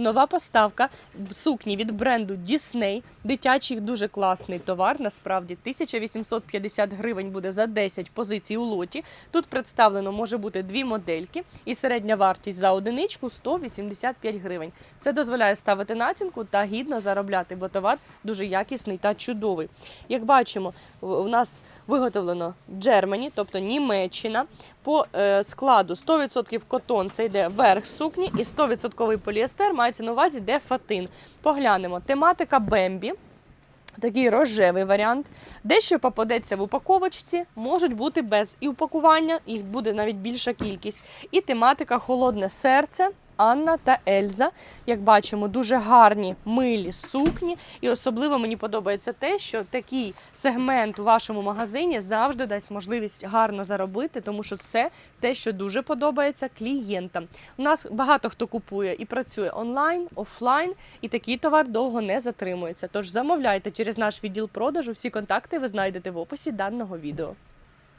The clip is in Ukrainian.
Нова поставка сукні від бренду Disney. Дитячий дуже класний товар. Насправді 1850 гривень буде за 10 позицій у лоті. Тут представлено може бути дві модельки, і середня вартість за одиничку 185 гривень. Це дозволяє ставити націнку та гідно заробляти, бо товар дуже якісний та чудовий. Як бачимо, у нас виготовлено Джермані, тобто Німеччина. По е, складу 100% котон це йде верх сукні, і 100% поліестер мається на увазі, де фатин. Поглянемо. Тематика Бембі. Такий рожевий варіант. Дещо попадеться в упаковочці, можуть бути без і упакування, їх буде навіть більша кількість. І тематика холодне серце. Анна та Ельза, як бачимо, дуже гарні милі сукні. І особливо мені подобається те, що такий сегмент у вашому магазині завжди дасть можливість гарно заробити, тому що це те, що дуже подобається клієнтам. У нас багато хто купує і працює онлайн, офлайн, і такий товар довго не затримується. Тож замовляйте через наш відділ продажу. Всі контакти ви знайдете в описі даного відео.